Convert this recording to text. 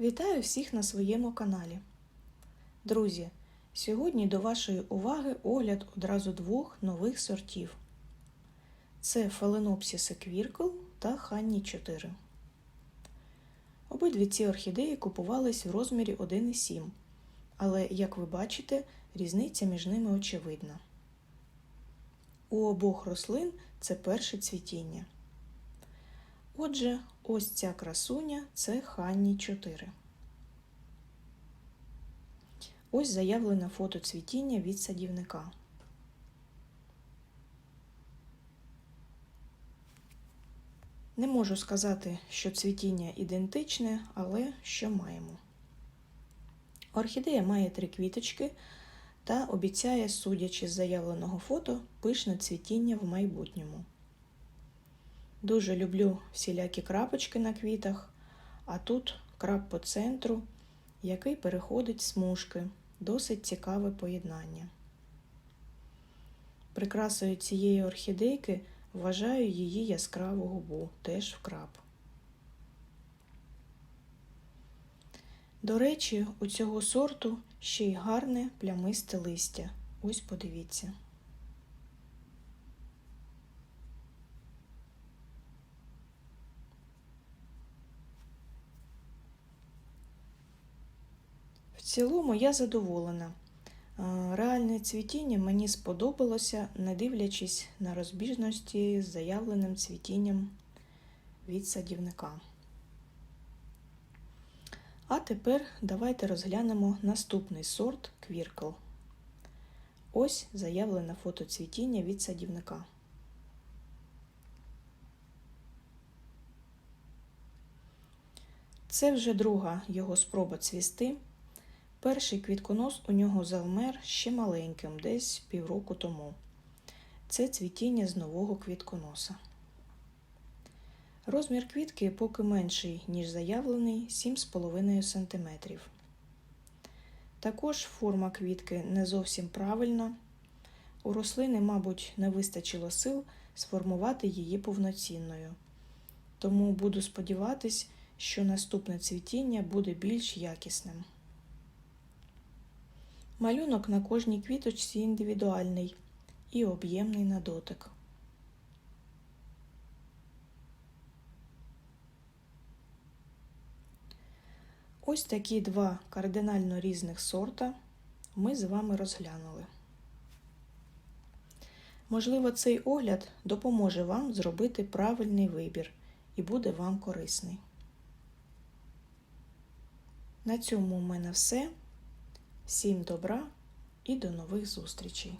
Вітаю всіх на своєму каналі. Друзі, сьогодні до вашої уваги огляд одразу двох нових сортів. Це Phalaenopsis equircle та Ханні 4. Обидві ці орхідеї купувались в розмірі 1,7, але, як ви бачите, різниця між ними очевидна. У обох рослин це перше цвітіння. Отже, ось ця красуня це Ханні 4. Ось заявлене фото цвітіння від садівника. Не можу сказати, що цвітіння ідентичне, але що маємо. Орхідея має три квіточки та обіцяє, судячи з заявленого фото, пишне цвітіння в майбутньому. Дуже люблю всілякі крапочки на квітах, а тут крап по центру, який переходить смужки. Досить цікаве поєднання. Прикрасою цієї орхідейки вважаю її яскраву губу, теж в крап. До речі, у цього сорту ще й гарне плямисте листя. Ось подивіться. Цілому я задоволена. Реальне цвітіння мені сподобалося, не дивлячись на розбіжності з заявленим цвітінням від садівника. А тепер давайте розглянемо наступний сорт квіркл. Ось заявлене фото цвітіння від садівника. Це вже друга його спроба цвісти. Перший квітконос у нього завмер ще маленьким, десь півроку тому. Це цвітіння з нового квітконоса. Розмір квітки поки менший, ніж заявлений 7,5 см. Також форма квітки не зовсім правильна. У рослини, мабуть, не вистачило сил сформувати її повноцінною. Тому буду сподіватись, що наступне цвітіння буде більш якісним. Малюнок на кожній квіточці індивідуальний і об'ємний на дотик. Ось такі два кардинально різних сорта ми з вами розглянули. Можливо, цей огляд допоможе вам зробити правильний вибір і буде вам корисний. На цьому у мене все. Всім добра і до нових зустрічей!